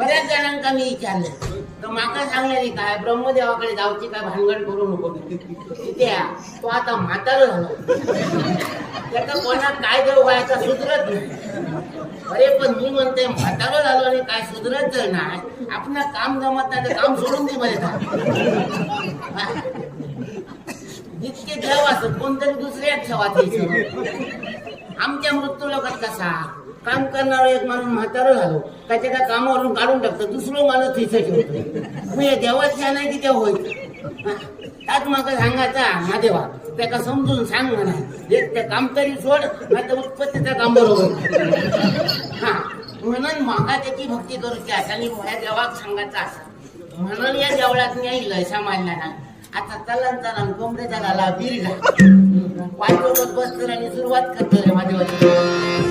बऱ्याच जणांका मी विचारलं. तर माका सांगले काय ब्रह्मदेवाकडे जाऊची काय भानगड करू नको. त्या तो आता म्हातार झालो. त्याचा कोणाक काय देऊ व्हायचा सुधरत नाही. अरे पण मी म्हणते म्हातार झालो आणि काय सुधरत जर नाही आपण काम जमत नाही तर काम सोडून दे बरे जितके देव असत कोणतरी दुसऱ्याच ठेवा आमच्या मृत्यू लोकात कसा? काम करणारा एक माणूस म्हातारा झालो. त्याच्या त्या कामावरून काढून टाकतो. दुसरं माणूस तिथे ठेवतो मग देवाच्या नाही तिथे होईल त्यात माका सांगायचा महादेवा त्याका समजून सांग म्हणा. एक ते काम तरी सोड नाही तर उत्पत्तीचं काम बरोबर हा. म्हणून माका त्याची भक्ती करूची असा आणि माझ्या देवाक सांगायचा असा. म्हणून या देवळात न्यायलंय समाजला ना. आता चलन चलन कोंबडे झाला बिरला पायसोबत बसतो आणि सुरुवात करतो रे माझ्या